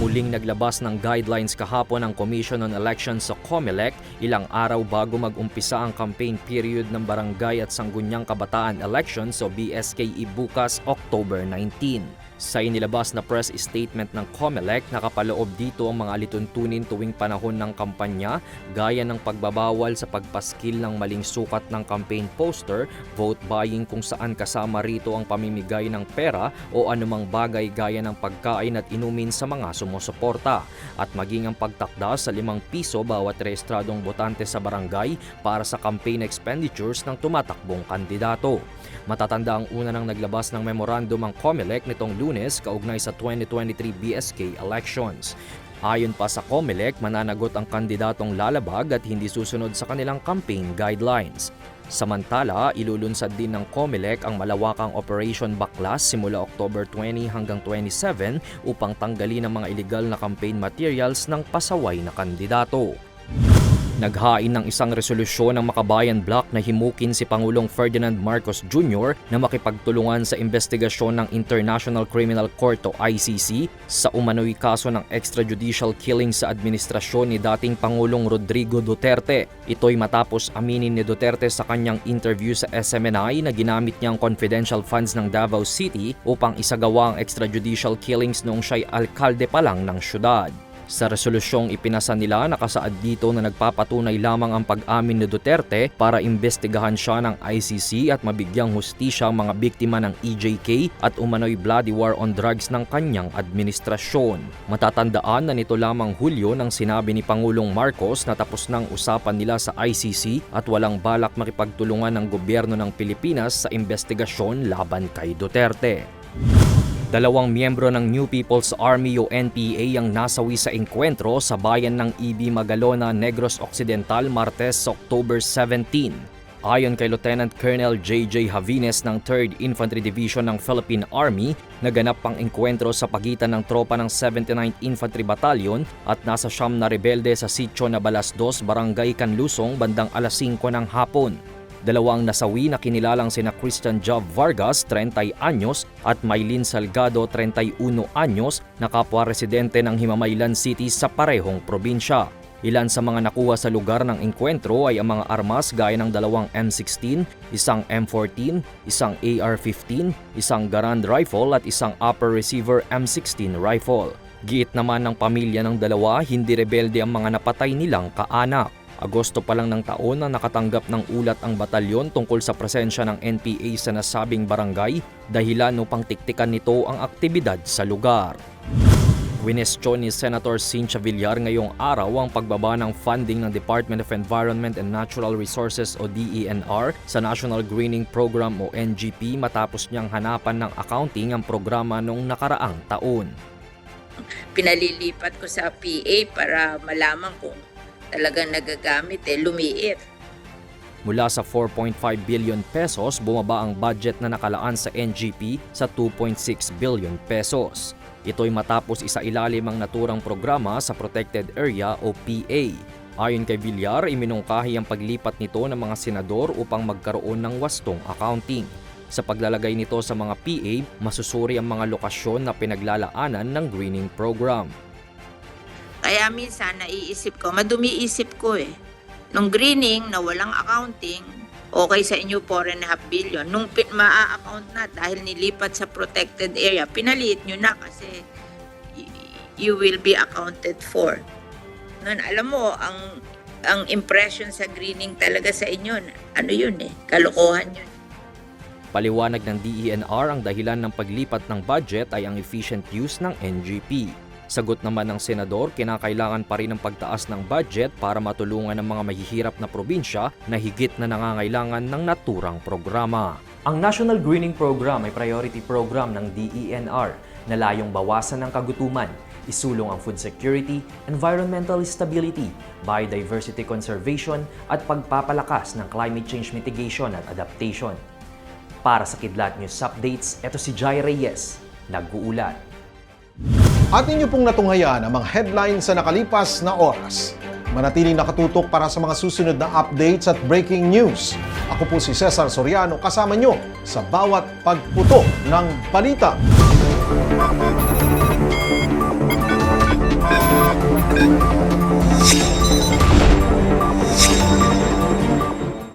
Muling naglabas ng guidelines kahapon ang Commission on Elections sa COMELEC ilang araw bago mag-umpisa ang campaign period ng Barangay at Sangguniang Kabataan Elections o BSKE bukas October 19. Sa inilabas na press statement ng COMELEC, nakapaloob dito ang mga alituntunin tuwing panahon ng kampanya gaya ng pagbabawal sa pagpaskil ng maling sukat ng campaign poster, vote buying kung saan kasama rito ang pamimigay ng pera o anumang bagay gaya ng pagkain at inumin sa mga sumusuporta at maging ang pagtakda sa 5 piso bawat rehistradong botante sa barangay para sa campaign expenditures ng tumatakbong kandidato. Matatanda ang una nang naglabas ng memorandum ang COMELEC nitong lunes kaugnay sa 2023 BSK elections. Ayon pa sa COMELEC, mananagot ang kandidatong lalabag at hindi susunod sa kanilang campaign guidelines. Samantala, ilulunsad din ng COMELEC ang malawakang Operation Baklas simula October 20 hanggang 27 upang tanggalin ang mga illegal na campaign materials ng pasaway na kandidato. Naghain ng isang resolusyon ng Makabayan Bloc na himukin si Pangulong Ferdinand Marcos Jr. na makipagtulungan sa investigasyon ng International Criminal Court o ICC sa umano'y kaso ng extrajudicial killing sa administrasyon ni dating Pangulong Rodrigo Duterte. Ito'y matapos aminin ni Duterte sa kanyang interview sa SMNI na ginamit niyang confidential funds ng Davao City upang isagawa ang extrajudicial killings noong siya'y alkalde pa lang ng syudad. Sa resolusyong ipinasa nila nakasaad dito na nagpapatunay lamang ang pag-amin ni Duterte para imbestigahan siya ng ICC at mabigyang hustisya ang mga biktima ng EJK at umano'y bloody war on drugs ng kanyang administrasyon. Matatandaan na nito lamang Hulyo nang sinabi ni Pangulong Marcos na tapos ng usapan nila sa ICC at walang balak makipagtulungan ng gobyerno ng Pilipinas sa investigasyon laban kay Duterte. Dalawang miyembro ng New People's Army o NPA ang nasawi sa engkwentro sa bayan ng EB Magalona, Negros Occidental, Martes, October 17. Ayon kay Lieutenant Colonel J.J. Havines ng 3rd Infantry Division ng Philippine Army, naganap ang engkwentro sa pagitan ng tropa ng 79th Infantry Battalion at nasa siyam na rebelde sa sitio na Balasdos, Barangay Canlusong bandang alas 5 ng hapon. Dalawang nasawi na kinilalang sina Christian Job Vargas, 30 anyos, at Maylin Salgado, 31 anyos, na kapwa residente ng Himamaylan City sa parehong probinsya. Ilan sa mga nakuha sa lugar ng engkwentro ay ang mga armas gaya ng dalawang M16, isang M14, isang AR-15, isang Garand rifle at isang upper receiver M16 rifle. Giit naman ng pamilya ng dalawa, hindi rebelde ang mga napatay nilang kaanak. Agosto pa lang ng taon na nakatanggap ng ulat ang batalyon tungkol sa presensya ng NPA sa nasabing barangay dahilan upang tiktikan nito ang aktibidad sa lugar. Winestyon ni Senator Cynthia Villar ngayong araw ang pagbaba ng funding ng Department of Environment and Natural Resources o DENR sa National Greening Program o NGP matapos niyang hanapan ng accounting ang programa noong nakaraang taon. pinalilipat ko sa PA para malaman kung talagang nagagamit eh, lumiit. Mula sa 4.5 billion pesos, bumaba ang budget na nakalaan sa NGP sa 2.6 billion pesos. Ito'y matapos isa ilalim ang naturang programa sa Protected Area o PA. Ayon kay Villar, iminungkahi ang paglipat nito ng mga senador upang magkaroon ng wastong accounting. Sa paglalagay nito sa mga PA, masusuri ang mga lokasyon na pinaglalaanan ng greening program. Kaya minsan naiisip ko, madumi isip ko eh. Nung greening na walang accounting, okay sa inyo 4.5 billion. Nung maa-account na dahil nilipat sa protected area, pinaliit nyo na kasi you will be accounted for. Nun, alam mo, ang ang impression sa greening talaga sa inyo, ano yun eh, kalokohan yun. Paliwanag ng DENR ang dahilan ng paglipat ng budget ay ang efficient use ng NGP. Sagot naman ng senador, kinakailangan pa rin ng pagtaas ng budget para matulungan ang mga mahihirap na probinsya na higit na nangangailangan ng naturang programa. Ang National Greening Program ay priority program ng DENR na layong bawasan ng kagutuman, isulong ang food security, environmental stability, biodiversity conservation at pagpapalakas ng climate change mitigation at adaptation. Para sa Kidlat News Updates, ito si Jai Reyes, nag-uulat. At inyo pong natunghayan ang mga headlines sa nakalipas na oras. Manatiling nakatutok para sa mga susunod na updates at breaking news. Ako po si Cesar Soriano kasama nyo sa bawat pagputo ng balita.